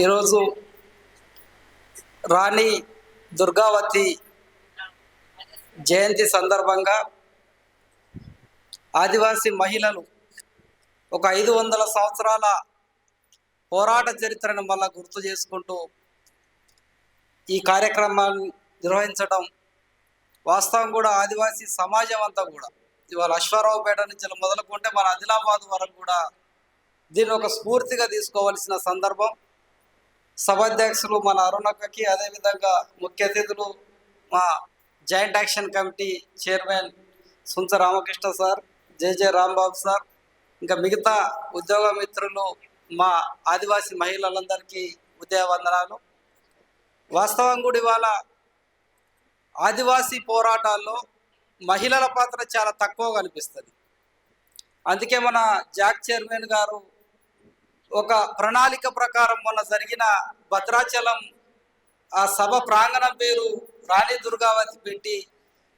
ఈరోజు రాణి దుర్గావతి జయంతి సందర్భంగా ఆదివాసీ మహిళలు ఒక ఐదు వందల సంవత్సరాల పోరాట చరిత్రను మళ్ళా గుర్తు చేసుకుంటూ ఈ కార్యక్రమాన్ని నిర్వహించడం వాస్తవం కూడా ఆదివాసీ సమాజం అంతా కూడా. ఇవాళ అశ్వారావుపేట నుంచి మొదలుకుంటే మన ఆదిలాబాద్ వరకు కూడా దీన్ని ఒక స్ఫూర్తిగా తీసుకోవాల్సిన సందర్భం. సభాధ్యక్షులు మన అరుణక్కకి అదేవిధంగా ముఖ్య అతిథులు మా joint action committee chairman Suncha Ramakrishna sir JJ Rambabu sir ఇంకా మిగతా ఉద్యోగ మిత్రులు మా ఆదివాసీ మహిళలందరికీ ఉదయవందనాలు. వాస్తవం కూడా ఇవాళ ఆదివాసీ పోరాటాల్లో మహిళల పాత్ర చాలా తక్కువ కనిపిస్తుంది అందుకే మన జాక్ చైర్మన్ గారు ఒక ప్రణాళిక ప్రకారం మొన్న జరిగిన భద్రాచలం ఆ సభ ప్రాంగణం పేరు రాణి దుర్గావతి పెట్టి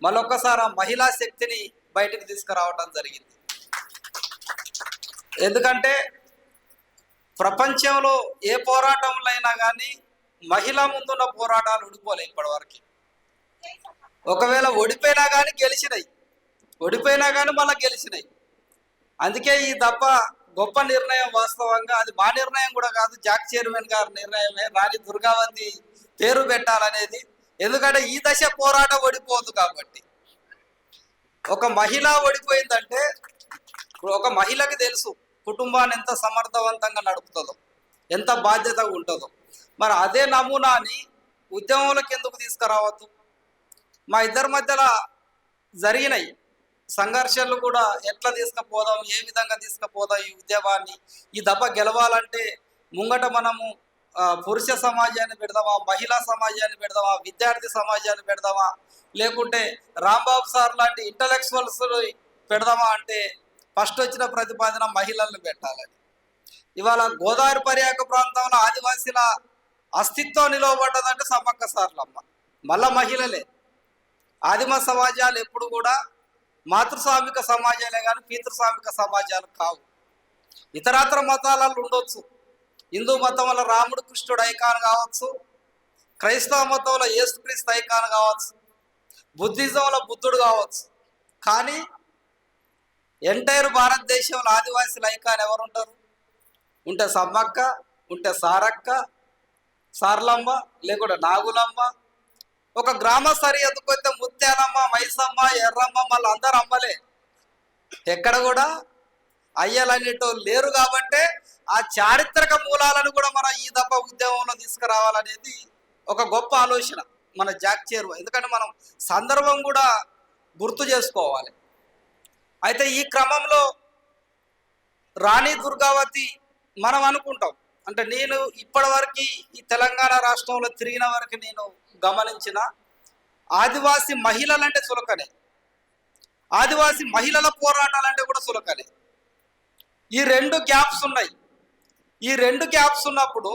మరొకసారి ఆ మహిళా శక్తిని బయటకు తీసుకురావడం జరిగింది. ఎందుకంటే ప్రపంచంలో ఏ పోరాటంలో అయినా కానీ మహిళ ముందున్న పోరాటాలు ఉడిపోలే ఇప్పటివరకు. ఒకవేళ ఓడిపోయినా కానీ గెలిచినాయి. ఓడిపోయినా కానీ మళ్ళీ గెలిచినాయి. అందుకే ఈ తప్ప గొప్ప నిర్ణయం వాస్తవంగా అది మా నిర్ణయం కూడా కాదు జాక్ చైర్మన్ గారి నిర్ణయమే. రాణి దుర్గావతి పేరు పెట్టాలనేది. ఎందుకంటే ఈ దశ పోరాటం ఓడిపోదు కాబట్టి. ఒక మహిళ ఓడిపోయిందంటే ఒక మహిళకి తెలుసు కుటుంబాన్ని ఎంత సమర్థవంతంగా నడుపుతుందో ఎంత బాధ్యతగా ఉంటుందో. మరి అదే నమూనాని ఉద్యమంలోకి ఎందుకు తీసుకురావద్దు? మా ఇద్దరి మధ్యలో జరిగినాయి సంఘర్షణలు కూడా ఎట్లా తీసుకుపోదాం ఏ విధంగా తీసుకుపోదాం ఈ ఉద్యమాన్ని? ఈ దెబ్బ గెలవాలంటే ముంగట మనము పురుష సమాజాన్ని పెడదామా మహిళా సమాజాన్ని పెడదామా విద్యార్థి సమాజాన్ని పెడదామా? లేకుంటే రాంబాబు సార్ లాంటి ఇంటలెక్చువల్స్ పెడదామా అంటే ఫస్ట్ వచ్చిన ప్రతిపాదన మహిళలను పెట్టాలని. ఇవాళ గోదావరి పర్యాక ప్రాంతంలో ఆదివాసీల అస్తిత్వం నిలవబడ్డదంటే సమ్మక్క సార్లమ్మ. మళ్ళా మహిళలే. ఆదిమ సమాజాలు ఎప్పుడు కూడా మాతృస్వామిక సమాజాలే కానీ పితృస్వామిక సమాజాలు కావు. ఇతరాతర మతాలలో ఉండొచ్చు. హిందూ మతంలో రాముడు కృష్ణుడు ఐకాన్ కావచ్చు. క్రైస్తవ మతంలో యేసుక్రీస్తు ఐకాన్ కావచ్చు. బుద్ధిజంలో బుద్ధుడు కావచ్చు. కానీ ఎంటైర్ భారతదేశంలో ఆదివాసీల ఐకాన్ ఎవరుంటారు? ఉంటే సమ్మక్క ఉంటే సారక్క సార్లమ్మ లేకుంటే నాగులమ్మ ఒక గ్రామ సరిహద్దుకు వస్తే ముత్యాలమ్మ మైసమ్మ ఎర్రమ్మ మళ్ళీ అందరు అమ్మలే? ఎక్కడ కూడా అయ్యలనేటోళ్ళు లేరు కాబట్టే ఆ చారిత్రక మూలాలను కూడా మన ఈ దప్ప ఉద్యమంలో తీసుకురావాలనేది ఒక గొప్ప ఆలోచన మన జాక్ చేరువ. ఎందుకంటే మనం సందర్భం కూడా గుర్తు చేసుకోవాలి. అయితే ఈ క్రమంలో రాణి దుర్గావతి మనం అనుకుంటాం. అంటే నేను ఇప్పటివరకు ఈ తెలంగాణ రాష్ట్రంలో తిరిగిన వరకు నేను గమనించిన ఆదివాసి మహిళలంటే చులకనే. ఆదివాసి మహిళల పోరాటాలంటే కూడా చులకనే. ఈ రెండు గ్యాప్స్ ఉన్నాయి. ఈ రెండు గ్యాప్స్ ఉన్నప్పుడు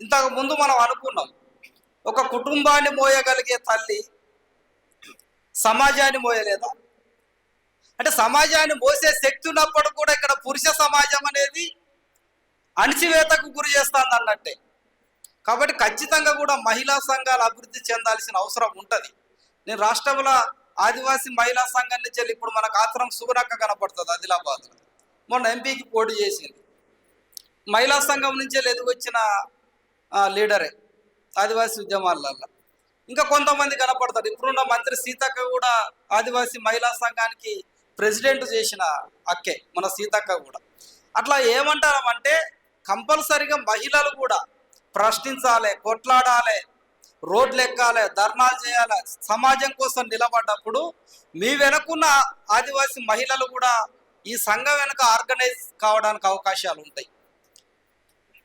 ఇంతకు ముందు మనం అనుకున్నాం ఒక కుటుంబాన్ని మోయగలిగే తల్లి సమాజాన్ని మోయలేదా? అంటే సమాజాన్ని మోసే శక్తి ఉన్నప్పుడు కూడా ఇక్కడ పురుష సమాజం అనేది అణిచివేతకు గురి చేస్తుంది అన్నట్టే కాబట్టి ఖచ్చితంగా కూడా మహిళా సంఘాలు అభివృద్ధి చెందాల్సిన అవసరం ఉంటుంది. నేను రాష్ట్రంలో ఆదివాసీ మహిళా సంఘం నుంచి వెళ్ళి ఇప్పుడు మనకు ఆతరం సుగునక్క కనపడుతుంది ఆదిలాబాద్లో. మొన్న ఎంపీకి పోటీ చేసింది. మహిళా సంఘం నుంచి వెళ్ళి ఎదిగొచ్చిన లీడరే ఆదివాసీ ఉద్యమాలలో ఇంకా కొంతమంది కనపడతారు. ఇప్పుడున్న మంత్రి సీతక్క కూడా ఆదివాసీ మహిళా సంఘానికి ప్రెసిడెంట్ చేసిన అక్కే మన సీతక్క కూడా. అట్లా ఏమంటారంటే కంపల్సరిగా మహిళలు కూడా ప్రశ్నించాలి కొట్లాడాలి రోడ్లు ఎక్కాలి ధర్నాలు చేయాలి. సమాజం కోసం నిలబడ్డప్పుడు మీ వెనకున్న ఆదివాసీ మహిళలు కూడా ఈ సంఘం వెనుక ఆర్గనైజ్ కావడానికి అవకాశాలు ఉంటాయి.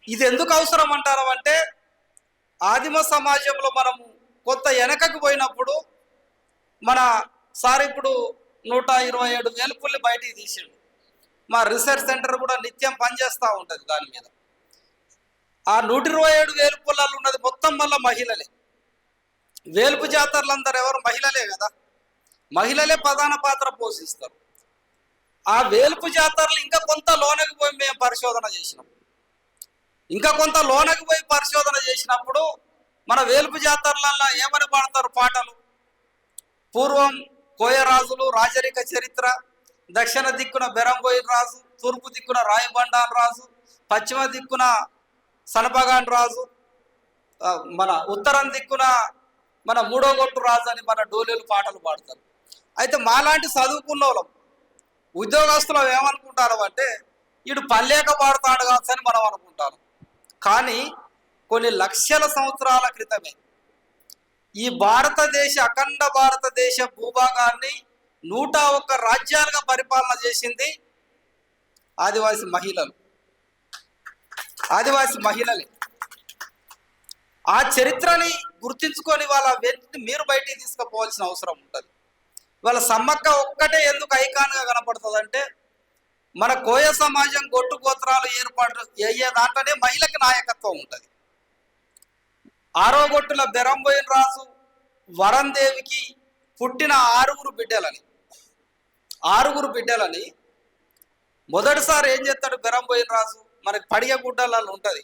ఇది ఎందుకు అవసరం అంటారు అంటే ఆదిమ సమాజంలో మనము కొంత వెనకకు పోయినప్పుడు మన సార్ ఇప్పుడు నూట ఇరవై ఏడు వేలు పుల్లి బయటికి తీసిండు. మా రీసెర్చ్ సెంటర్ కూడా నిత్యం పనిచేస్తూ ఉంటుంది దాని మీద. ఆ నూట ఇరవై ఏడు వేలు పొలాలు ఉన్నది మొత్తం మళ్ళీ మహిళలే. వేలుపు జాతరలందరూ ఎవరు మహిళలే కదా. మహిళలే ప్రధాన పాత్ర పోషిస్తారు. ఆ వేలుపు జాతరలు ఇంకా కొంత లోనకి పోయి మేము పరిశోధన చేసినాం. ఇంకా కొంత లోనకి పోయి పరిశోధన చేసినప్పుడు మన వేలుపు జాతరలలో ఏమని పాడతారు పాటలు? పూర్వం కోయరాజులు రాజరిక చరిత్ర దక్షిణ దిక్కున బెరంబోయి రాజు తూర్పు దిక్కున రాయబండాన్ రాజు పశ్చిమ దిక్కున సనపగాన్ రాజు మన ఉత్తరం దిక్కున మన మూడో గొట్టు రాజు అని మన డోలేలు పాటలు పాడతారు. అయితే మాలాంటి చదువుకున్న వాళ్ళం ఉద్యోగస్తులు ఏమనుకుంటారు అంటే వీడు పల్లెక పాడుతాడు కావచ్చు అని మనం అనుకుంటాం కానీ కొన్ని లక్షల సంవత్సరాల క్రితమే ఈ భారతదేశ అఖండ భారతదేశ భూభాగాన్ని నూట ఒక్క రాజ్యాలుగా పరిపాలన చేసింది ఆదివాసి మహిళలు. ఆదివాసి మహిళలే. ఆ చరిత్రని గుర్తించుకొని వాళ్ళ వెంటనే మీరు బయటికి తీసుకుపోవాల్సిన అవసరం ఉంటుంది. వాళ్ళ సమ్మక్క ఒక్కటే ఎందుకు ఐకాన్గా కనపడుతుందంటే మన కోయ సమాజం గొట్టు గోత్రాలు ఏర్పాటు అయ్యే దాంట్లోనే మహిళకి నాయకత్వం ఉంటుంది. ఆరో గొట్టుల రాజు వరందేవికి పుట్టిన ఆరుగురు బిడ్డలని. ఆరుగురు బిడ్డలని. మొదటిసారి ఏం చేస్తాడు బెరంబోయిన్ రాజు? మనకి పడిగ గుడ్డలలో ఉంటుంది.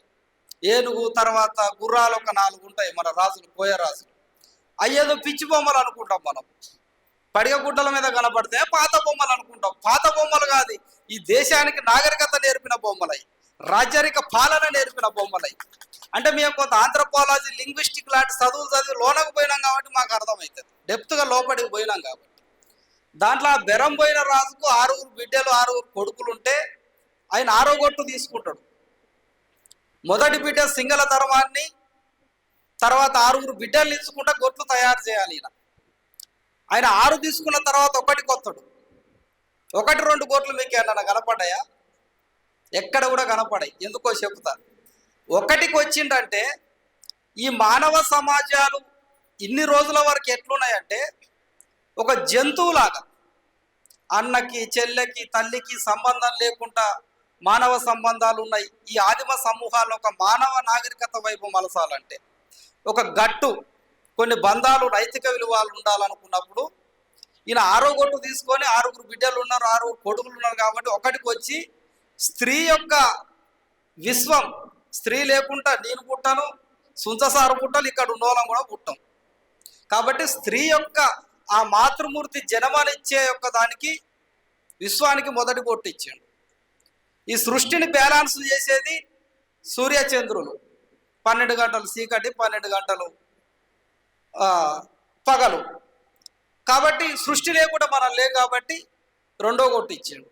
ఏనుగు తర్వాత గుర్రాలు ఒక నాలుగు ఉంటాయి మన రాజులు కోయ రాజులు. అయ్యేదో పిచ్చి బొమ్మలు అనుకుంటాం మనం. పడిగ గుడ్డల మీద కనపడితే పాత బొమ్మలు అనుకుంటాం. పాత బొమ్మలు కాదు ఈ దేశానికి నాగరికత నేర్పిన బొమ్మలై రాజరిక పాలన నేర్పిన బొమ్మలై. అంటే మేము కొంత ఆంథ్రపాలజీ లింగ్విస్టిక్ లాంటి చదువులు చదివి లోనకు పోయినాం కాబట్టి మాకు అర్థమవుతుంది. డెప్త్గా లోపలికి పోయినాం కాబట్టి. దాంట్లో ఆ బెరం పోయిన రాజుకు ఆరుగురు బిడ్డలు ఆరుగురు కొడుకులు ఉంటే ఆయన ఆరో గొట్టు తీసుకుంటాడు. మొదటి బిడ్డ సింగల ధర్మాన్ని తర్వాత ఆరుగురు బిడ్డలు తీసుకుంటా గొట్లు తయారు చేయాలి ఈయన. ఆయన ఆరు తీసుకున్న తర్వాత ఒకటి కొత్తడు. ఒకటి రెండు గొట్లు మీకు ఏమన్నా కనపడ్డాయా? ఎక్కడ కూడా కనపడాయి. ఎందుకో చెప్తా. ఒకటికి వచ్చిందంటే ఈ మానవ సమాజాలు ఇన్ని రోజుల వరకు ఎట్లున్నాయంటే ఒక జంతువులాగా అన్నకి చెల్లెకి తల్లికి సంబంధం లేకుండా మానవ సంబంధాలు ఉన్నాయి. ఈ ఆదిమ సమూహాలు ఒక మానవ నాగరికత వైపు మలసాలంటే ఒక గట్టు కొన్ని బంధాలు నైతిక విలువలు ఉండాలనుకున్నప్పుడు ఈయన ఆరో గొట్టు తీసుకొని ఆరుగురు బిడ్డలు ఉన్నారు ఆరుగురు కొడుకులు ఉన్నారు కాబట్టి ఒకటికి వచ్చి స్త్రీ యొక్క విశ్వం స్త్రీ లేకుండా నేను పుట్టాను సుంచసారు పుట్టాలి ఇక్కడ ఉన్నోళ్ళం కూడా పుట్టాం. కాబట్టి స్త్రీ యొక్క ఆ మాతృమూర్తి జనమనిచ్చే యొక్క దానికి విశ్వానికి మొదటి కొట్టు ఇచ్చాడు. ఈ సృష్టిని బ్యాలెన్స్ చేసేది సూర్యచంద్రులు. పన్నెండు గంటలు చీకటి పన్నెండు గంటలు పగలు. కాబట్టి సృష్టి లేకుండా మనం లేం కాబట్టి రెండో కొట్టు ఇచ్చాడు.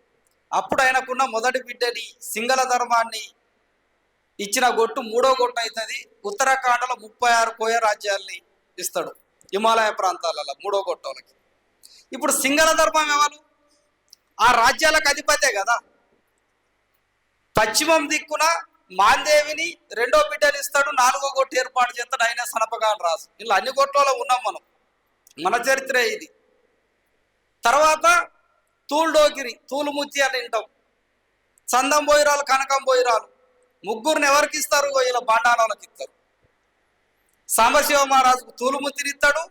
అప్పుడు ఆయనకున్న మొదటి బిడ్డని సింగల ధర్మాన్ని ఇచ్చిన గొట్టు మూడో గొట్టు అవుతుంది. ఉత్తరాఖండ్లో ముప్పై ఆరు కోయ రాజ్యాల్ని ఇస్తాడు. హిమాలయ ప్రాంతాలలో మూడో గొట్టోలకి ఇప్పుడు సింగళ ధర్మం ఎవరు? ఆ రాజ్యాలకు అధిపతే కదా. పశ్చిమం దిక్కున మాందేవిని రెండో బిడ్డని ఇస్తాడు నాలుగో గొట్టు ఏర్పాటు చేస్తాడు ఆయన సనపగాన్ రాజు ఇలా అన్ని గొట్టలో ఉన్నాం మనం. మన చరిత్రే ఇది. తర్వాత తూల్డోగిరి తూలుముత్తి అని వింటాం. చందం బోయిరాలు కనకం బోయిరాలు. ముగ్గురిని ఎవరికి ఇస్తారు? ఇలా బాండాలకు ఇస్తారు. సాంబశివ మహారాజుకు తూలుముత్తిని ఇస్తాడు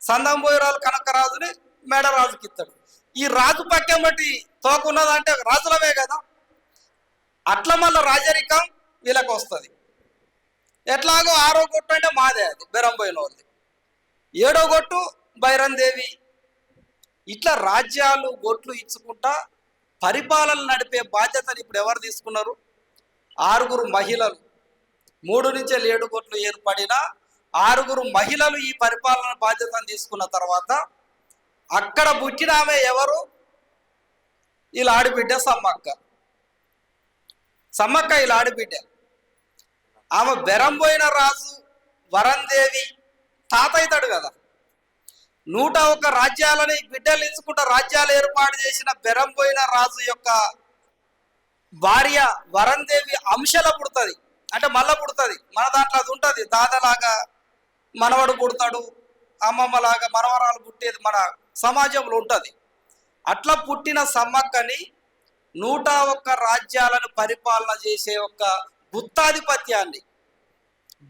సందం బోయిరాలు కనకరాజుని మేడరాజుకి ఇస్తాడు. ఈ రాజు పక్కం బట్టి తోకున్నదంటే రాజులవే కదా. అట్లా మళ్ళీ రాజరికం వీళ్ళకి వస్తుంది ఎట్లాగో ఆరో కొట్టు అంటే మాదే అది బెరంబోయిన వాళ్ళది ఏడో గొట్టు బైరందేవి ఇట్లా రాజ్యాలు గొట్లు ఇచ్చుకుంటా పరిపాలన నడిపే బాధ్యతను ఇప్పుడు ఎవరు తీసుకున్నారు? ఆరుగురు మహిళలు. మూడు నుంచి ఏడు కోట్లు ఏర్పడిన ఆరుగురు మహిళలు ఈ పరిపాలన బాధ్యతను తీసుకున్న తర్వాత అక్కడ పుట్టిన ఆమె ఎవరు? వీళ్ళ ఆడిబిడ్డ సమ్మక్క. సమ్మక్క ఇలా ఆడిబిడ్డ ఆమె బెరంబోయిన రాజు వరందేవి తాత అవుతాడు కదా. నూట ఒక రాజ్యాలని బిడ్డలు ఎంచుకుంటూ రాజ్యాలు ఏర్పాటు చేసిన బెరంబోయిన రాజు యొక్క భార్య వరందేవి అంశల పుడుతుంది. అంటే మళ్ళా పుడుతుంది. మన దాంట్లో అది ఉంటుంది. దాదలాగా మనవడు పుడతాడు అమ్మమ్మలాగా మనవరాలు పుట్టేది మన సమాజంలో ఉంటుంది. అట్లా పుట్టిన సమ్మక్కని నూట ఒక్క రాజ్యాలను పరిపాలన చేసే ఒక గుత్తాధిపత్యాన్ని.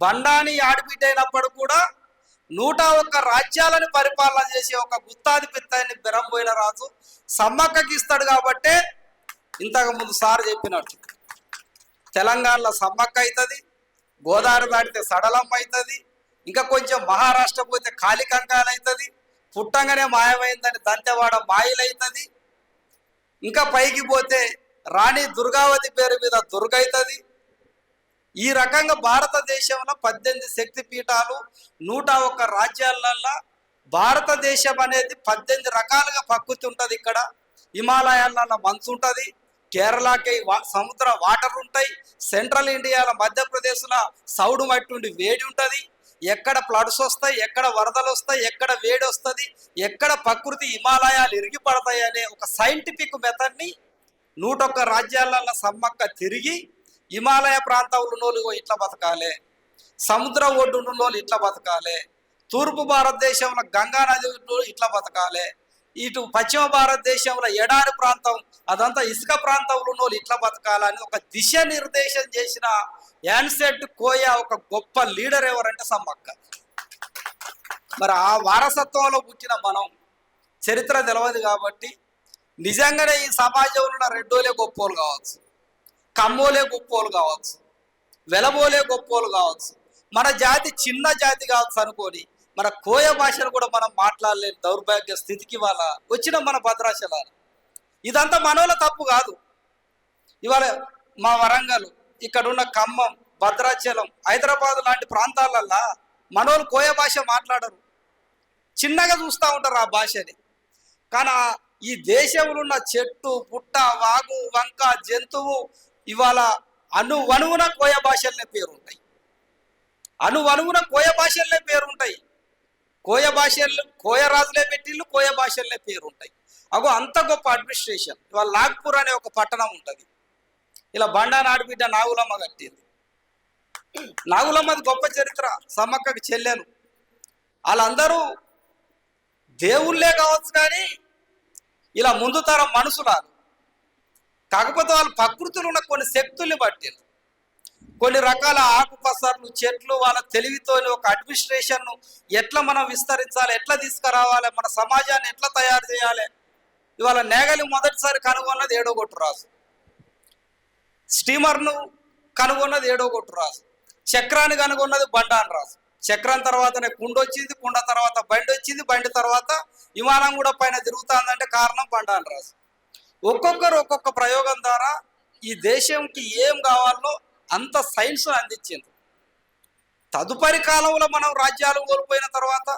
బండాని ఆడిబిడ్డ అయినప్పుడు కూడా నూట ఒక్క రాజ్యాలను పరిపాలన చేసే ఒక గుత్తాధిపత్యాన్ని బెరంబోయిన రాజు సమ్మక్కకి ఇస్తాడు కాబట్టే ఇంతకు ముందు సార్ చెప్పినట్టు. తెలంగాణలో సమ్మక్క అవుతుంది గోదావరి దాటితే సడలం అవుతుంది ఇంకా కొంచెం మహారాష్ట్ర పోతే కాళికంకాలు అవుతుంది పుట్టంగానే మాయమైందని దంతెవాడ మాయలవుతుంది ఇంకా పైకి పోతే రాణి దుర్గావతి పేరు మీద దుర్గైతుంది. ఈ రకంగా భారతదేశంలో పద్దెనిమిది శక్తి పీఠాలు నూట ఒక్క రాజ్యాలల్లో భారతదేశం అనేది పద్దెనిమిది రకాలుగా ప్రకృతి ఉంటుంది ఇక్కడ. హిమాలయాలలో మంచు ఉంటుంది కేరళకి వా- సముద్ర వాటర్ ఉంటాయి సెంట్రల్ ఇండియాలో మధ్యప్రదేశ్లో సౌడు మట్టి ఉండి వేడి ఉంటుంది. ఎక్కడ ఫ్లడ్స్ వస్తాయి ఎక్కడ వరదలు వస్తాయి ఎక్కడ వేడి వస్తుంది ఎక్కడ ప్రకృతి హిమాలయాలు ఇరిగి పడతాయి అనే ఒక సైంటిఫిక్ మెథడ్ని నూటొక్క రాజ్యాలలో సమ్మక్క తిరిగి హిమాలయ ప్రాంతంలో ఇట్లా బతకాలే. సముద్ర ఒడ్డు ఉన్నోళ్ళు ఇట్లా బతకాలే. తూర్పు భారతదేశంలో గంగా నదిలో ఇట్లా బతకాలే. ఇటు పశ్చిమ భారతదేశంలో ఎడారి ప్రాంతం అదంతా ఇసుక ప్రాంతంలో ఉన్నోళ్ళు ఇట్లా బతకాలని ఒక దిశ నిర్దేశం చేసిన యాన్సెట్ కోయ ఒక గొప్ప లీడర్ ఎవరంటే సమ్మక్క. మరి ఆ వారసత్వంలో పుట్టిన మనం చరిత్ర తెలియదు కాబట్టి నిజంగానే ఈ సమాజంలో ఉన్న రెడ్డోలే గొప్పోలు కావచ్చు కమ్మోలే గొప్పోలు కావచ్చు వెలబోలే గొప్పోలు కావచ్చు మన జాతి చిన్న జాతి కావచ్చు అనుకొని మన కోయ భాషను కూడా మనం మాట్లాడలేని దౌర్భాగ్య స్థితికి వాళ్ళ వచ్చిన మన భద్రాచలాలు. ఇదంతా మనోళ్ళ తప్పు కాదు. ఇవాళ మా వరంగల్ ఇక్కడ ఉన్న ఖమ్మం భద్రాచలం హైదరాబాద్ లాంటి ప్రాంతాలల్లో మనోళ్ళు కోయ భాష మాట్లాడరు. చిన్నగా చూస్తూ ఉంటారు ఆ భాషని. కానీ ఈ దేశంలో ఉన్న చెట్టు పుట్ట వాగు వంక జంతువు ఇవాళ అనువనువున కోయ భాషలనే పేరు ఉంటాయి కోయ భాషలనే పేరు ఉంటాయి కోయ భాషలు కోయ రాజులే పెట్టిళ్ళు కోయ భాషలనే పేరుంటాయి. అగో అంత గొప్ప అడ్మినిస్ట్రేషన్ ఇవాళ నాగ్పూర్ అనే ఒక పట్టణం ఉంటుంది. ఇలా బండా నాడిబిడ్డ నాగులమ్మ కట్టింది. నాగులమ్మది గొప్ప చరిత్ర. సమ్మక్కకి చెల్లెను. వాళ్ళందరూ దేవుళ్ళే కావచ్చు కానీ ఇలా ముందు తరం మనుషులారు. కాకపోతే వాళ్ళు ప్రకృతిలో ఉన్న కొన్ని శక్తుల్ని పట్టింది కొన్ని రకాల ఆకుపసర్లు చెట్లు వాళ్ళ తెలివితోని ఒక అడ్మినిస్ట్రేషన్ను ఎట్లా మనం విస్తరించాలి ఎట్లా తీసుకురావాలి మన సమాజాన్ని ఎట్లా తయారు చేయాలి. ఇవాళ నేగలి మొదటిసారి కనుగొన్నది ఏడో కొట్టు రాజు. స్టీమర్ను కనుగొన్నది ఏడో కొట్టు రాజు. చక్రాన్ని కనుగొన్నది బండాన్ రాజు. చక్రం తర్వాతనే కుండ వచ్చింది కుండ తర్వాత బండి వచ్చింది బండి తర్వాత విమానం కూడా పైన తిరుగుతుందంటే కారణం బండాన్ రాజు. ఒక్కొక్కరు ఒక్కొక్క ప్రయోగం ద్వారా ఈ దేశంకి ఏం కావాలో అంత సైన్స్ అందించింది తదుపరి కాలంలో మనం రాజ్యాలు కోల్పోయిన తర్వాత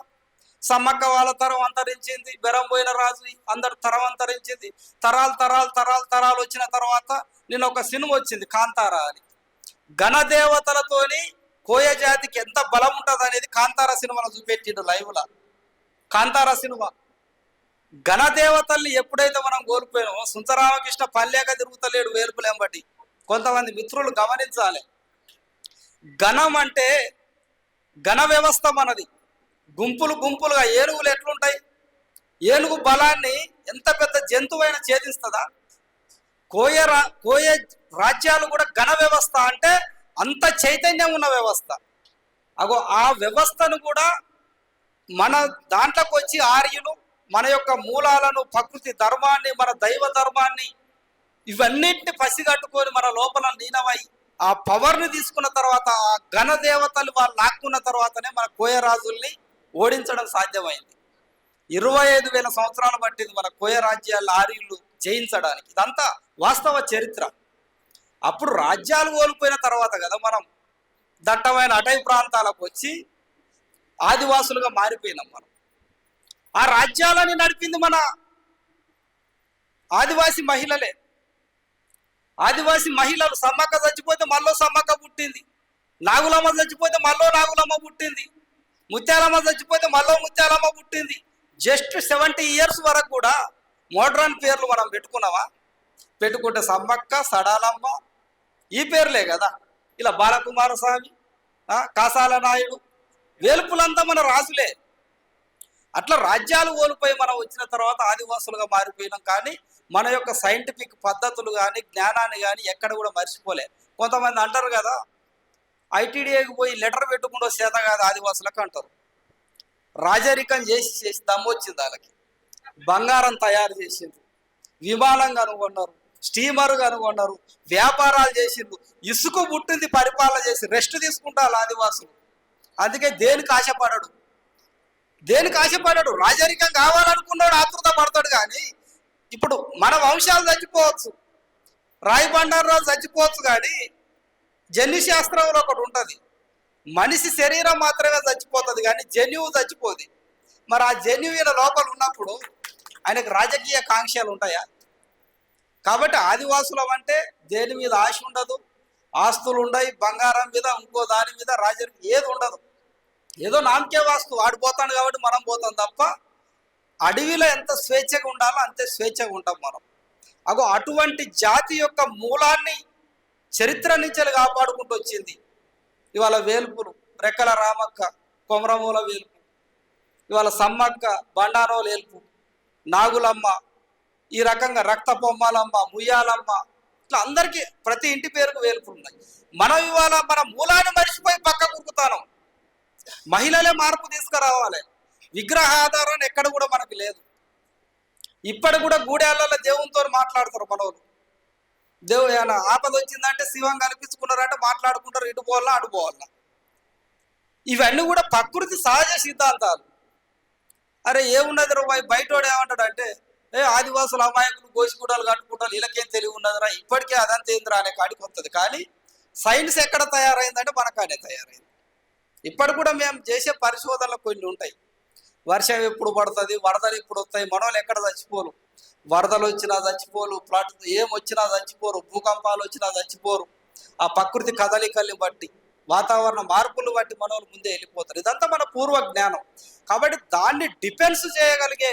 సమ్మక్క వాళ్ళ తరం అంతరించింది బెరం పోయిన రాజు అందరు తరం అంతరించింది. తరాలు తరాలు తరాలు తరాలు వచ్చిన తర్వాత నేను ఒక సినిమా వచ్చింది కాంతారా అని. గణదేవతలతోని కోయ జాతికి ఎంత బలం ఉంటుంది అనేది కాంతారా సినిమాలో చూపెట్టిండు లైవ్లో కాంతారా సినిమా. గణదేవతల్ని ఎప్పుడైతే మనం కోల్పోయామో సుందరామకృష్ణ పల్లెక తిరుగుతలేడు వేలుపులేంబటి కొంతమంది మిత్రులు గమనించాలి. గణం అంటే గణ వ్యవస్థ మనది. గుంపులు గుంపులుగా ఏనుగులు ఎట్లుంటాయి? ఏనుగు బలాన్ని ఎంత పెద్ద జంతువైనా ఛేదిస్తుందా కోయ రా కోయ రాజ్యాలు కూడా గణ వ్యవస్థ అంటే అంత చైతన్యం ఉన్న వ్యవస్థ. అగో ఆ వ్యవస్థను కూడా మన దాంట్లోకి వచ్చి ఆర్యులు మన యొక్క మూలాలను ప్రకృతి ధర్మాన్ని మన దైవ ధర్మాన్ని ఇవన్నింటిని పసిగట్టుకొని మన లోపల లీనమై ఆ పవర్ని తీసుకున్న తర్వాత ఆ ఘన దేవతలు వాళ్ళు లాక్కున్న తర్వాతనే మన కోయరాజుల్ని ఓడించడం సాధ్యమైంది. ఇరవై ఐదు వేల సంవత్సరాలు పట్టింది మన కోయ రాజ్యాల ఆర్యులు జయించడానికి. ఇదంతా వాస్తవ చరిత్ర. అప్పుడు రాజ్యాలు కోల్పోయిన తర్వాత కదా మనం దట్టమైన అటవీ ప్రాంతాలకు వచ్చి ఆదివాసులుగా మారిపోయినాం మనం. ఆ రాజ్యాలని నడిపింది మన ఆదివాసి మహిళలే. ఆదివాసి మహిళలు సమ్మక్క చచ్చిపోతే మళ్ళీ సమ్మక్క పుట్టింది. నాగులమ్మ చచ్చిపోతే మళ్ళీ నాగులమ్మ పుట్టింది. ముత్యాలమ్మ చచ్చిపోతే మళ్ళీ ముత్యాలమ్మ పుట్టింది. జస్ట్ సెవెంటీ ఇయర్స్ వరకు కూడా మోడ్రన్ పేర్లు మనం పెట్టుకున్నామా? పెట్టుకుంటే సమ్మక్క సడాలమ్మ ఈ పేర్లే కదా. ఇలా బాలకుమార స్వామి కాసాల నాయుడు వేలుపులంతా మన రాజులే. అట్లా రాజ్యాలు కోల్పోయి మనం వచ్చిన తర్వాత ఆదివాసులుగా మారిపోయినాం కానీ మన యొక్క సైంటిఫిక్ పద్ధతులు కానీ జ్ఞానాన్ని కానీ ఎక్కడ కూడా మర్చిపోలే. కొంతమంది అంటారు కదా ఐటీడీఏకి పోయి లెటర్ పెట్టుకుంటూ చేత కాదు ఆదివాసులకు అంటారు. రాజరికం చేసి చేసి దమ్ము వచ్చింది వాళ్ళకి. బంగారం తయారు చేసింది విమానం కనుగొన్నారు స్టీమర్ కనుగొన్నారు వ్యాపారాలు చేసిండ్రు. ఇసుక పుట్టింది పరిపాలన చేసి రెస్ట్ తీసుకుంటారు ఆదివాసులు. అందుకే దేనికి ఆశపడడు? దేనికి ఆశపడడు? రాజరికం కావాలనుకున్నాడు ఆతృత పడతాడు కానీ ఇప్పుడు మన వంశాలు చచ్చిపోవచ్చు. రాయి బండారాలు చచ్చిపోవచ్చు కానీ జన్యు శాస్త్రంలో ఒకటి ఉంటుంది. మనిషి శరీరం మాత్రమే చచ్చిపోతుంది కానీ జన్యువు చచ్చిపోదు. మరి ఆ జన్యువు ఈయన లోపల ఉన్నప్పుడు ఆయనకు రాజకీయ కాంక్షలు ఉంటాయా? కాబట్టి ఆదివాసులం అంటే దేని మీద ఆశ ఉండదు ఆస్తులు ఉండయి బంగారం మీద ఇంకో దాని మీద రాజరికం ఏది ఉండదు. ఏదో నామకే వాస్తు వాడు పోతాడు కాబట్టి మనం పోతాం తప్ప అడవిలో ఎంత స్వేచ్ఛగా ఉండాలో అంతే స్వేచ్ఛగా ఉంటాం మనం. అగో అటువంటి జాతి యొక్క మూలాన్ని చరిత్ర నుంచి కాపాడుకుంటూ వచ్చింది. ఇవాళ వేల్పులు రెక్కల రామక్క కొమరమూల వేల్పు ఇవాళ సమ్మక్క బండారో వేల్పు నాగులమ్మ ఈ రకంగా రక్త బొమ్మలమ్మ ముయ్యాలమ్మ ఇట్లా అందరికీ ప్రతి ఇంటి పేరుకు వేల్పులు ఉన్నాయి. మనం ఇవాళ మన మూలాన్ని మర్చిపోయి పక్క కురుకుతాను మహిళలే మార్పు తీసుకురావాలి. విగ్రహ ఆధారాన్ని ఎక్కడ కూడా మనకు లేదు. ఇప్పటి కూడా గూడెళ్ళలో దేవునితో మాట్లాడతారు మనోళ్ళు. దేవుడు ఏమైనా ఆపద వచ్చిందంటే శివం కనిపించుకున్నారంటే మాట్లాడుకుంటారు ఇటు పోవాలా అటు పోవాలా. ఇవన్నీ కూడా ప్రకృతి సహజ సిద్ధాంతాలు. అరే ఏమున్నది రా బయటోడు ఏమంటాడంటే ఏ ఆదివాసులు అమాయకులు గోసిగూడలు కట్టుకుంటారు వీళ్ళకేం తెలివి ఉన్నదిరా ఇప్పటికే అదంతా ఏందిరా? అనే కాడికి వస్తుంది కానీ సైన్స్ ఎక్కడ తయారైందంటే మన కాడే తయారైంది. ఇప్పటి కూడా మేము చేసే పరిశోధనలు కొన్ని ఉంటాయి. వర్షం ఎప్పుడు పడుతుంది వరదలు ఎప్పుడు వస్తాయి మనోళ్ళు ఎక్కడ చచ్చిపోరు వరదలు వచ్చినా చచ్చిపోరు ప్లాట్ ఏం వచ్చినా చచ్చిపోరు భూకంపాలు వచ్చినా చచ్చిపోరు. ఆ ప్రకృతి కదలికల్ని బట్టి వాతావరణ మార్పులు బట్టి మనోళ్ళు ముందే వెళ్ళిపోతారు. ఇదంతా మన పూర్వ జ్ఞానం. కాబట్టి దాన్ని డిఫెన్స్ చేయగలిగే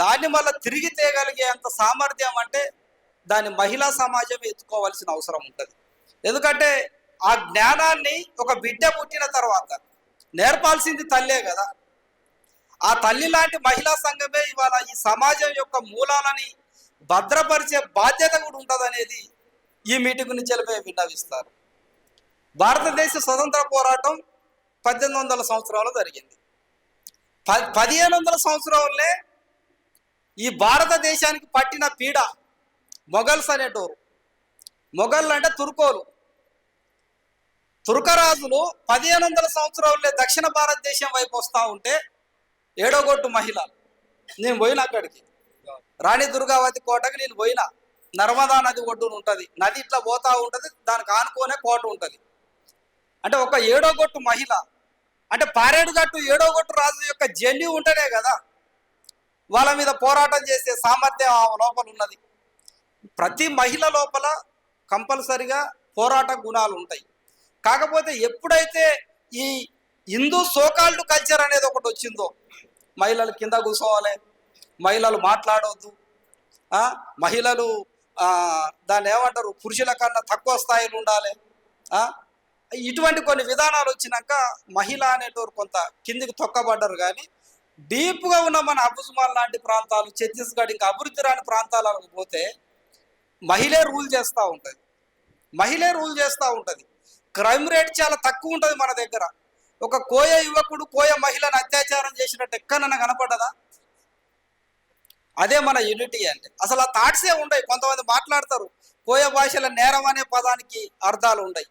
దాన్ని మళ్ళీ తిరిగి తేయగలిగే అంత సామర్థ్యం అంటే దాన్ని మహిళా సమాజం ఎత్తుకోవాల్సిన అవసరం ఉంటుంది. ఎందుకంటే ఆ జ్ఞానాన్ని ఒక బిడ్డ పుట్టిన తర్వాత నేర్పాల్సింది తల్లే కదా. ఆ తల్లి లాంటి మహిళా సంఘమే ఇవాళ ఈ సమాజం యొక్క మూలాలని భద్రపరిచే బాధ్యత కూడా ఉంటుందనేది ఈ మీటింగ్ నుంచి వెళ్ళిపోయి విన్నవిస్తారు. భారతదేశ స్వతంత్ర పోరాటం పద్దెనిమిది వందల సంవత్సరాలు జరిగింది. ప పదిహేను వందల సంవత్సరాలే ఈ భారతదేశానికి పట్టిన పీడ మొఘల్స్ అనేటోరు. మొఘల్ అంటే తుర్కోలు. తుర్కరాజులు పదిహేను వందల సంవత్సరాలే దక్షిణ భారతదేశం వైపు వస్తూ ఉంటే ఏడోగొట్టు మహిళ. నేను పోయిన అక్కడికి. రాణి దుర్గావతి కోటకి నేను పోయిన. నర్మదా నది ఒడ్డున ఉంటుంది. నది ఇట్లా పోతా ఉంటుంది. దానికి ఆనుకోనే కోట ఉంటుంది. అంటే ఒక ఏడోగొట్టు మహిళ. అంటే పారేడు గట్టు ఏడోగొట్టు రాజు యొక్క జన్యు ఉంటేనే కదా వాళ్ళ మీద పోరాటం చేసే సామర్థ్యం ఆ లోపల ఉన్నది. ప్రతి మహిళ లోపల కంపల్సరిగా పోరాట గుణాలు ఉంటాయి. కాకపోతే ఎప్పుడైతే ఈ హిందూ సోకాల్డ్ కల్చర్ అనేది ఒకటి వచ్చిందో మహిళలు కింద కూర్చోవాలి. మహిళలు మాట్లాడవద్దు మహిళలు దాన్ని ఏమంటారు? పురుషుల కన్నా తక్కువ స్థాయిలో ఉండాలి. ఇటువంటి కొన్ని విధానాలు వచ్చినాక మహిళ అనేటోరు కొంత కిందికి తొక్కబడ్డారు కానీ డీప్గా ఉన్న మన అబుజుమాల్ లాంటి ప్రాంతాలు ఛత్తీస్గఢ్ ఇంకా అభివృద్ధి రాని ప్రాంతాలకు పోతే మహిళే రూల్ చేస్తూ ఉంటుంది. మహిళే రూల్ చేస్తూ ఉంటుంది. క్రైమ్ రేట్ చాలా తక్కువ ఉంటుంది మన దగ్గర. ఒక కోయ యువకుడు కోయ మహిళను అత్యాచారం చేసినట్టు ఎక్కడన్నా కనపడదా అదే మన యూనిటీ అంటే అసలు ఆ థాట్సే ఉండవు కొంతమంది మాట్లాడతారు కోయ భాషల నేరం అనే పదానికి అర్థాలు ఉండయి.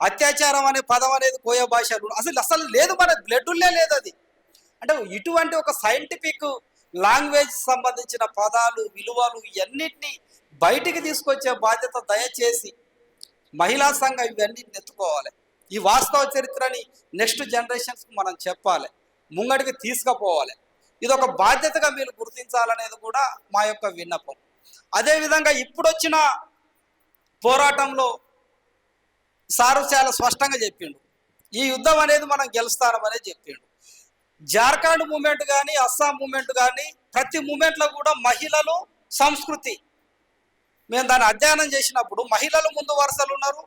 అత్యాచారం అనే పదం అనేది కోయ భాషలు అసలు అసలు లేదు మన బ్లడ్లే లేదు అది. అంటే ఇటువంటి ఒక సైంటిఫిక్ లాంగ్వేజ్ సంబంధించిన పదాలు విలువలు ఇవన్నిటిని బయటికి తీసుకొచ్చే బాధ్యత దయచేసి మహిళా సంఘం ఇవన్నిటిని ఎత్తుకోవాలి. ఈ వాస్తవ చరిత్రని నెక్స్ట్ జనరేషన్స్కి మనం చెప్పాలి. ముంగడికి తీసుకుపోవాలి. ఇది ఒక బాధ్యతగా మీరు గుర్తించాలనేది కూడా మా యొక్క విన్నపం. అదేవిధంగా ఇప్పుడు వచ్చిన పోరాటంలో సారు చాలా స్పష్టంగా చెప్పిండు. ఈ యుద్ధం అనేది మనం గెలుస్తామనే చెప్పిండు. జార్ఖండ్ మూమెంట్ కానీ అస్సాం మూమెంట్ కానీ ప్రతి మూమెంట్లో కూడా మహిళలు సంస్కృతి మేము దాన్ని అధ్యయనం చేసినప్పుడు మహిళలు ముందు వరుసలు ఉన్నారు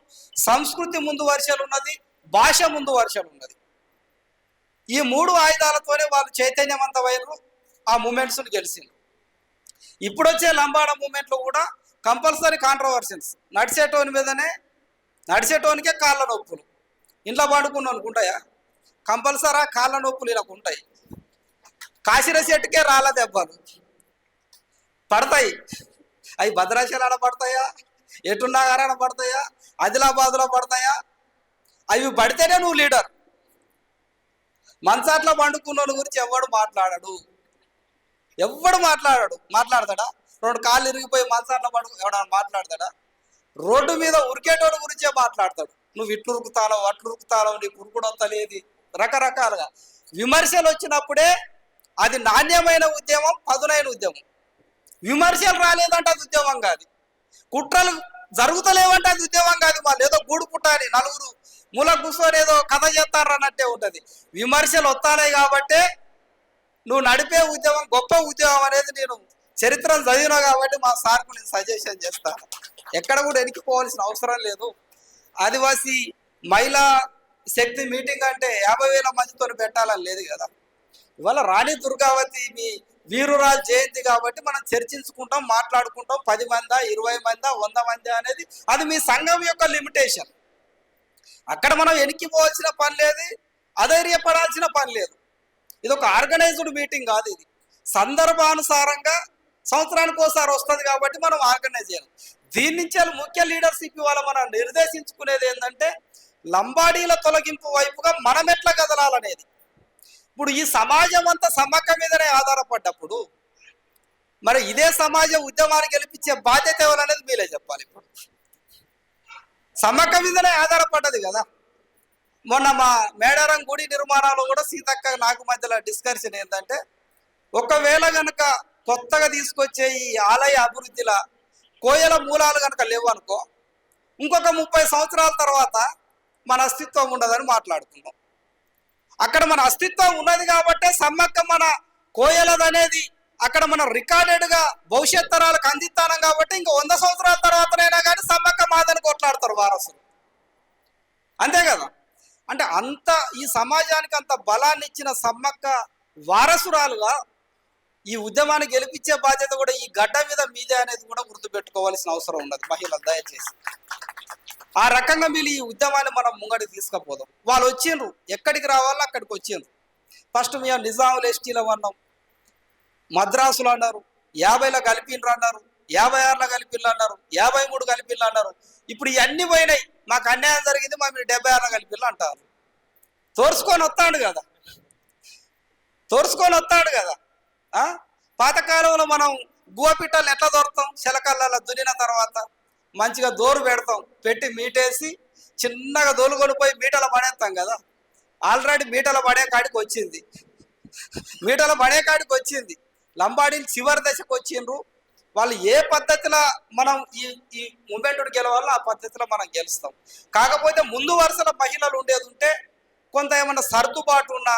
సంస్కృతి ముందు వరుసలు ఉన్నది భాష ముందు వరుసలు ఉన్నది. ఈ మూడు ఆయుధాలతోనే వాళ్ళు చైతన్యవంతమైనరు ఆ మూమెంట్స్ని గెలిచిండ్రు. ఇప్పుడు వచ్చే లంబాడ మూమెంట్లో కూడా కంపల్సరీ కాంట్రవర్షన్స్ నడిచేటోని మీదనే నడిచేటోనికే కాళ్ళ నొప్పులు. ఇంట్లో పడుకున్న అనుకుంటాయా కంపల్సరా కాళ్ళ నొప్పులు ఇలా ఉంటాయి. కాశీర చెట్టుకే రాళ్ళ దెబ్బలు. పడతాయి. అవి భద్రాచలాన పడతాయా? ఎటున్నాగారాన పడతాయా? ఆదిలాబాద్లో పడతాయా? అవి పడితేనే నువ్వు లీడర్. మంచాట్లో పండుకున్న గురించి ఎవడు మాట్లాడడు? ఎవడు మాట్లాడాడు? మాట్లాడతాడా? రెండు కాళ్ళు ఇరిగిపోయి మంచాట్లో పండుకు ఎవడన్నా మాట్లాడతాడా? రోడ్డు మీద ఉరికేటోడు గురించే మాట్లాడతాడు. నువ్వు ఇట్లు ఉరుకుతానో అట్లు ఉరుకుతానో నీకు ఉరుకుడొత్తలేది రకరకాలుగా. విమర్శలు వచ్చినప్పుడే అది నాణ్యమైన ఉద్యమం పదునైన ఉద్యమం. విమర్శలు రాలేదంటే అది ఉద్యమం కాదు. కుట్రలు జరుగుతలేవంటే అది ఉద్యమం కాదు. వాళ్ళు ఏదో గూడు పుట్టాలి నలుగురు మూల కూర్చొని ఏదో కథ చేస్తారు అన్నట్టే ఉంటుంది. విమర్శలు వస్తాయి కాబట్టే నువ్వు నడిపే ఉద్యమం గొప్ప ఉద్యమం అనేది నేను చరిత్రను చదివినా కాబట్టి మా సార్కు నేను సజెషన్ చేస్తాను ఎక్కడ కూడా వెనక్కిపోవాల్సిన అవసరం లేదు. ఆదివాసీ మహిళా శక్తి మీటింగ్ అంటే యాభై వేల మందితో పెట్టాలని లేదు కదా. ఇవాళ రాణి దుర్గావతి మీ వీరురాజు జయంతి కాబట్టి మనం చర్చించుకుంటాం మాట్లాడుకుంటాం. పది మందా ఇరవై మందా వంద మందా అనేది అది మీ సంఘం యొక్క లిమిటేషన్ అక్కడ మనం వెనక్కిపోవాల్సిన పని లేదు అధైర్యపడాల్సిన పని లేదు. ఇది ఒక ఆర్గనైజ్డ్ మీటింగ్ కాదు ఇది. సందర్భానుసారంగా సంవత్సరానికి ఒకసారి వస్తుంది కాబట్టి మనం ఆర్గనైజ్ చేయాలి. దీని నుంచి ముఖ్య లీడర్షిప్ ఇవాళ మనం నిర్దేశించుకునేది ఏంటంటే లంబాడీల తొలగింపు వైపుగా మనం ఎట్లా కదలాలనేది. ఇప్పుడు ఈ సమాజం అంతా సమ్మక్క మీదనే ఆధారపడ్డప్పుడు మరి ఇదే సమాజం ఉద్యమాన్ని గెలిపించే బాధ్యత ఎవరనేది మీరే చెప్పాలి ఇప్పుడు. సమ్మక్క మీదనే ఆధారపడ్డది కదా. మొన్న మా మేడారం గుడి నిర్మాణాలు కూడా సీతక్క నాకు మధ్యలో డిస్కషన్ ఏంటంటే ఒకవేళ కనుక కొత్తగా తీసుకొచ్చే ఈ ఆలయ అభివృద్ధిలో కోయల మూలాలు కనుక లేవు అనుకో ఇంకొక ముప్పై సంవత్సరాల తర్వాత మన అస్తిత్వం ఉండదని మాట్లాడుతున్నాం అక్కడ మన అస్తిత్వం ఉన్నది కాబట్టే సమ్మక్క మన కోయలదనేది అక్కడ మన రికార్డెడ్గా భవిష్యత్ తరాలకు అందిస్తానం కాబట్టి ఇంకా వంద సంవత్సరాల తర్వాతనైనా కానీ సమ్మక్క మాదని కొట్లాడతారు వారసులు. అంతే కదా? అంటే అంత ఈ సమాజానికి అంత బలాన్ని ఇచ్చిన సమ్మక్క వారసురాలుగా ఈ ఉద్యమాన్ని గెలిపించే బాధ్యత కూడా ఈ గడ్డ మీద మీదే అనేది కూడా గుర్తుపెట్టుకోవాల్సిన అవసరం ఉన్నది. మహిళలు దయచేసి. ఆ రకంగా మీరు ఈ ఉద్యమాన్ని మనం ముంగడికి తీసుకుపోదాం. వాళ్ళు వచ్చిండ్రు. ఎక్కడికి రావాలో అక్కడికి వచ్చిండ్రు. ఫస్ట్ మేము నిజాములు ఎస్టీలో అన్నాం మద్రాసులో అన్నారు. యాభైలో కలిపిండ్రు అన్నారు. యాభై ఆరులో కలిపిళ్ళు అన్నారు. యాభై మూడు కలిపిళ్ళు అన్నారు. ఇప్పుడు ఇవన్నీ పోయినాయి. మాకు అన్యాయం జరిగింది. మా మీరు డెబ్బై ఆరులో కలిపిళ్ళు అంటారు. తోర్చుకొని వస్తాడు కదా. తోర్చుకొని వస్తాడు కదా. పాతకాలంలో మనం గువపిట్టలు ఎట్లా దొరుకుతాం శిలకల్లలో దున్నిన తర్వాత. మంచిగా దోరు పెడతాం. పెట్టి మీటేసి చిన్నగా దోలుకొని పోయి మీటల పడేస్తాం కదా. ఆల్రెడీ మీటల పడే కాడికి వచ్చింది. మీటల పడే కాడికి వచ్చింది. లంబాడీలు చివరి దశకు వచ్చిండ్రు. వాళ్ళు ఏ పద్ధతిలో మనం ఈ ఈ మూమెంట్ గెలవాలో ఆ పద్ధతిలో మనం గెలుస్తాం. కాకపోతే ముందు వరుసలో మహిళలు ఉండేది ఉంటే కొంత ఏమన్నా సర్దుబాటు ఉన్నా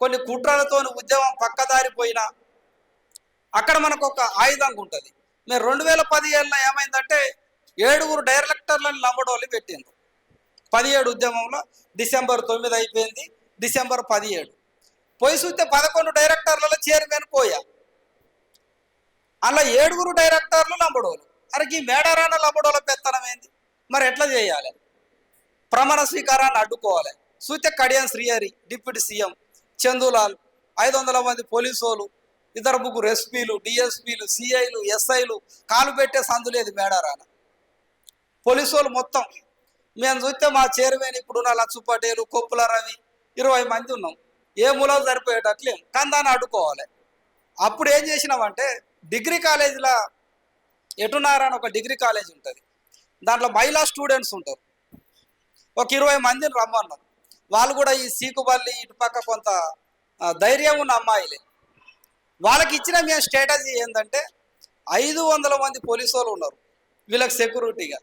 కొన్ని కుట్రలతో ఉద్యమం పక్కదారిపోయినా అక్కడ మనకు ఒక ఆయుధంగా ఉంటుంది మేము రెండు వేల పదిహేడులో ఏమైందంటే ఏడుగురు డైరెక్టర్లను లంబడోళ్ళు పెట్టిండ్రు. పదిహేడు ఉద్యమంలో డిసెంబర్ తొమ్మిది అయిపోయింది డిసెంబర్ పదిహేడు. పోయి చూస్తే పదకొండు డైరెక్టర్లలో చైర్మన్ పోయా. అలా ఏడుగురు డైరెక్టర్లు లంబడోలు అరే ఈ మేడారాన లంబడోల పెత్తనం ఏంది? మరి ఎట్లా చేయాలి? ప్రమాణ స్వీకారాన్ని అడ్డుకోవాలి. చూస్తే కడియాన్ శ్రీహరి డిప్యూటీ సీఎం చందులాల్ ఐదు వందల మంది పోలీసు వాళ్ళు ఇద్దరు ముగ్గురు ఎస్పీలు డిఎస్పీలు సిఐలు ఎస్ఐలు కాలు పెట్టే సందు లేదు మేడారాన పోలీసు వాళ్ళు మొత్తం. మేము చూస్తే మా చైర్మన్ ఇప్పుడున్న లక్ష పటేలు కొప్పుల రవి ఇరవై మంది ఉన్నాం. ఏ మూలలో సరిపోయేటట్లేం. కానీ దాన్ని అడ్డుకోవాలి. అప్పుడు ఏం చేసినామంటే డిగ్రీ కాలేజీలో ఎటున్నారని ఒక డిగ్రీ కాలేజ్ ఉంటుంది. దాంట్లో మహిళా స్టూడెంట్స్ ఉంటారు. ఒక ఇరవై మందిని రమ్మన్నారు. వాళ్ళు కూడా ఈ సీకుబల్లి ఇటుపక్క కొంత ధైర్యం ఉన్న అమ్మాయిలే. వాళ్ళకి ఇచ్చిన మేము స్ట్రాటజీ ఏంటంటే ఐదు వందల మంది పోలీసు వాళ్ళు ఉన్నారు. వీళ్ళకి సెక్యూరిటీగా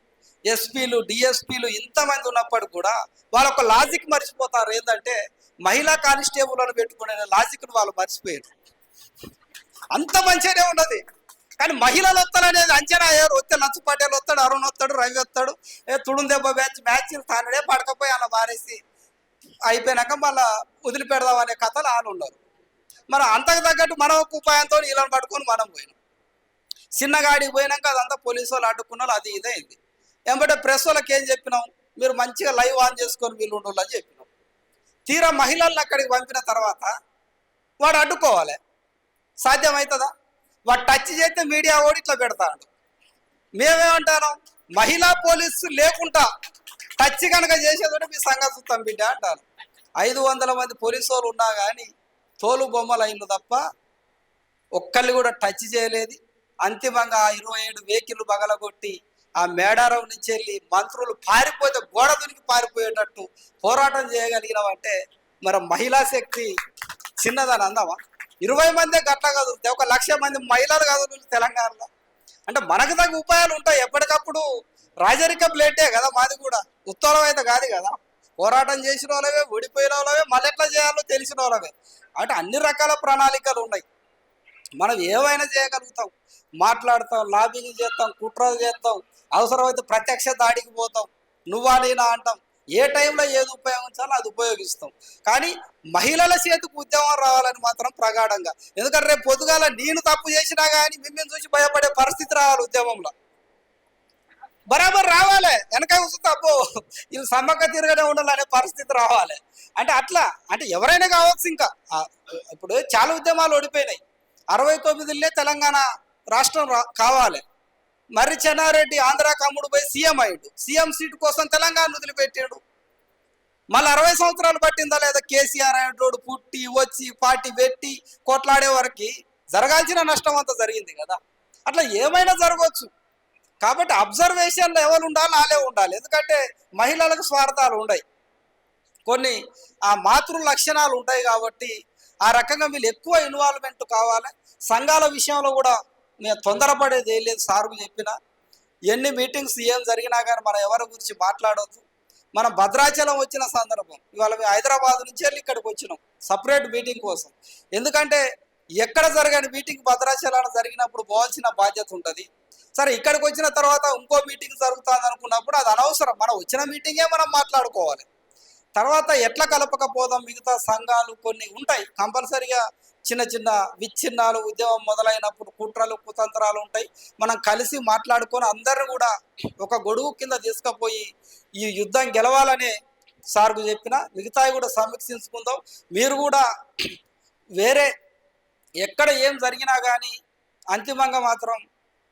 ఎస్పీలు డిఎస్పీలు ఇంతమంది ఉన్నప్పుడు కూడా వాళ్ళ ఒక లాజిక్ మర్చిపోతారు. ఏంటంటే మహిళా కానిస్టేబుల్ అని పెట్టుకునే లాజిక్ను వాళ్ళు మర్చిపోయారు. అంత మంచిగానే ఉన్నది. కానీ మహిళలు వస్తారనేది అంచనా అయ్యారు వస్తే లంచ్ పటేల్ వస్తాడు అరుణ్ వస్తాడు రవి వస్తాడు. ఏ తుడుం దెబ్బ మ్యాచ్ మ్యాచ్ తానడే పడకపోయి అలా మారేసి అయిపోయినాక మళ్ళా వదిలిపెడదాం అనే కథలు వాళ్ళు ఉన్నారు. మనం అంతకు తగ్గట్టు మనం ఒక ఉపాయంతో ఇలా పట్టుకొని మనం పోయినాం. చిన్నగాడికి పోయినాక అదంతా పోలీసు వాళ్ళు అడ్డుకున్నారు అది ఇదే అయింది ఏమంటే ప్రెస్ వాళ్ళకి ఏం చెప్పినాం? మీరు మంచిగా లైవ్ ఆన్ చేసుకొని వీళ్ళు ఉండాలని అని చెప్పినాం. తీరా మహిళలను అక్కడికి పంపిన తర్వాత వాడు అడ్డుకోవాలి. సాధ్యమవుతుందా వాడు టచ్ చేస్తే మీడియా ఓడి ఇట్లా పెడతాడు. మేమేమంటాను? మహిళా పోలీసు లేకుండా టచ్ కనుక చేసేదంటే మీ సంగతి చూస్తాం బిడ్డ అంటారు. ఐదు వందల మంది పోలీసు వాళ్ళు ఉన్నా కానీ తోలు బొమ్మలు అయింది తప్ప ఒక్కళ్ళు కూడా టచ్ చేయలేదు. అంతిమంగా ఆ ఇరవై ఏడు వెహికల్ బగలగొట్టి ఆ మేడారం నుంచి వెళ్ళి మంత్రులు పారిపోతే గోడ దునికి పారిపోయేటట్టు పోరాటం చేయగలిగినామంటే మరి మహిళా శక్తి చిన్నదని అందామా? ఇరవై మందే గట్ల కదులుతాయి ఒక లక్ష మంది మహిళలు కదులు తెలంగాణలో. అంటే మనకు తగ్గ ఉపాయాలు ఉంటాయి ఎప్పటికప్పుడు. రాజరిక ప్లేటే కదా మాది కూడా. ఉత్తరం అయితే కాదు కదా. పోరాటం చేసిన వాళ్ళవే ఓడిపోయిన వాళ్ళవే మళ్ళీ ఎట్లా చేయాలో తెలిసిన వాళ్ళవే. అంటే అన్ని రకాల ప్రణాళికలు ఉన్నాయి. మనం ఏమైనా చేయగలుగుతాం. మాట్లాడతాం లాబింగ్ చేస్తాం కుట్రలు చేస్తాం అవసరమైతే ప్రత్యక్ష దాడికి పోతాం. నువ్వా నేనా అంటాం. ఏ టైంలో ఏది ఉపయోగించాలో అది ఉపయోగిస్తాం. కానీ మహిళల చేతికి ఉద్యమం రావాలని మాత్రం ప్రగాఢంగా. ఎందుకంటే రేపు పొద్దుగాల నేను తప్పు చేసినా కానీ మిమ్మల్ని చూసి భయపడే పరిస్థితి రావాలి ఉద్యమంలో. బరాబర్ రావాలి. వెనక కూర్చుంటే అబ్బో ఇది సమ్మక్క తిరగనే ఉండాలనే పరిస్థితి రావాలి. అంటే అట్లా. అంటే ఎవరైనా కావచ్చు ఇంకా. ఇప్పుడు చాలా ఉద్యమాలు ఓడిపోయినాయి. అరవై తొమ్మిదిలే తెలంగాణ రాష్ట్రం రా- కావాలి. మర్రి చెన్నారెడ్డి ఆంధ్ర కమ్ముడు పోయి సీఎం అయ్యాడు. సీఎం సీటు కోసం తెలంగాణ వదిలిపెట్టాడు. మళ్ళీ అరవై సంవత్సరాలు పట్టిందా లేదా కేసీఆర్ అనేటోడు పుట్టి వచ్చి పార్టీ పెట్టి కొట్లాడే వరకు జరగాల్సిన నష్టం అంతా జరిగింది కదా. అట్లా ఏమైనా జరగవచ్చు. కాబట్టి అబ్జర్వేషన్లో ఎవరు ఉండాలి వాళ్ళే ఉండాలి. ఎందుకంటే మహిళలకు స్వార్థాలు ఉన్నాయి కొన్ని ఆ మాతృ లక్షణాలు ఉంటాయి కాబట్టి ఆ రకంగా వీళ్ళు ఎక్కువ ఇన్వాల్వ్మెంట్ కావాలి. సంఘాల విషయంలో కూడా నేను తొందరపడేది ఏం లేదు. సార్కు చెప్పిన. ఎన్ని మీటింగ్స్ ఏం జరిగినా కానీ మనం ఎవరి గురించి మాట్లాడవద్దు మనం భద్రాచలం వచ్చిన సందర్భం. ఇవాళ మేము హైదరాబాద్ నుంచి వెళ్ళి ఇక్కడికి వచ్చినాం. సపరేట్ మీటింగ్ కోసం. ఎందుకంటే ఎక్కడ జరగని మీటింగ్ భద్రాచలం జరిగినప్పుడు పోవాల్సిన బాధ్యత ఉంటుంది. సరే ఇక్కడికి వచ్చిన తర్వాత ఇంకో మీటింగ్ జరుగుతుంది అనుకున్నప్పుడు అది అనవసరం. మనం వచ్చిన మీటింగే మనం మాట్లాడుకోవాలి. తర్వాత ఎట్లా కలపకపోదాం? మిగతా సంఘాలు కొన్ని ఉంటాయి. కంపల్సరిగా చిన్న చిన్న విచ్ఛిన్నాలు ఉద్యమం మొదలైనప్పుడు కుట్రలు కుతంత్రాలు ఉంటాయి. మనం కలిసి మాట్లాడుకొని అందరిని కూడా ఒక గొడుగు కింద తీసుకుపోయి ఈ యుద్ధం గెలవాలనే సార్కు చెప్పిన మిగతాయి కూడా సమీక్షించుకుందాం. మీరు కూడా వేరే ఎక్కడ ఏం జరిగినా కానీ అంతిమంగా మాత్రం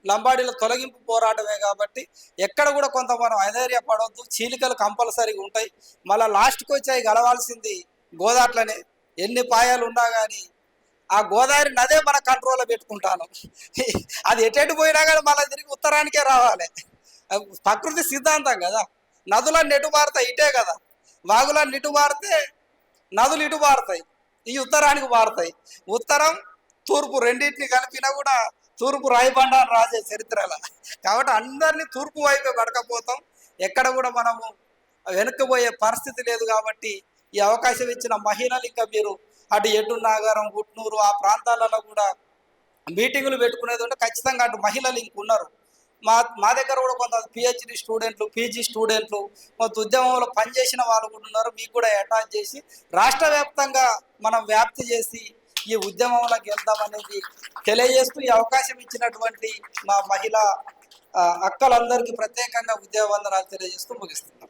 లంబాడీల తొలగింపు పోరాటమే కాబట్టి ఎక్కడ కూడా కొంత మనం అధైర్యపడవద్దు చీలికలు కంపల్సరీగా ఉంటాయి. మళ్ళీ లాస్ట్కి వచ్చాయి గెలవాల్సింది గోదాట్లనే. ఎన్ని పాయాలు ఉన్నా కానీ ఆ గోదావరి నదే మన కంట్రోల్లో పెట్టుకుంటాను. అది ఎటెటు పోయినా కానీ మళ్ళీ తిరిగి ఉత్తరానికే రావాలి. ప్రకృతి సిద్ధాంతం కదా. నదులన్నీ నెటు మారుతాయి? ఇటే కదా. వాగులన్నీ ఇటు మారితే నదులు ఇటు మారుతాయి. ఈ ఉత్తరానికి మారుతాయి. ఉత్తరం తూర్పు రెండింటిని కలిపినా కూడా తూర్పు రాయబండ రాజే చరిత్రలో. చరిత్రల కాబట్టి అందరినీ తూర్పు వైపే పడకపోతాం ఎక్కడ కూడా మనము వెనుకపోయే పరిస్థితి లేదు కాబట్టి ఈ అవకాశం ఇచ్చిన మహిళలు ఇంకా మీరు అటు ఎటు నాగారం గుట్నూరు ఆ ప్రాంతాలలో కూడా మీటింగులు పెట్టుకునేది ఉంటే ఖచ్చితంగా అటు మహిళలు ఇంక ఉన్నారు. మా మా దగ్గర కూడా కొంత పిహెచ్డి స్టూడెంట్లు పీజీ స్టూడెంట్లు కొంత ఉద్యమంలో పనిచేసిన వాళ్ళు కూడా ఉన్నారు. మీకు కూడా అటాచ్ చేసి రాష్ట్ర వ్యాప్తంగా మనం వ్యాప్తి చేసి ఈ ఉద్యమంలోకి వెళ్దామనేది తెలియజేస్తూ ఈ అవకాశం ఇచ్చినటువంటి మా మహిళా ఆ, అక్కలందరికీ ప్రత్యేకంగా ఉద్యోగ వందనాలు తెలియజేస్తూ ముగిస్తున్నాం.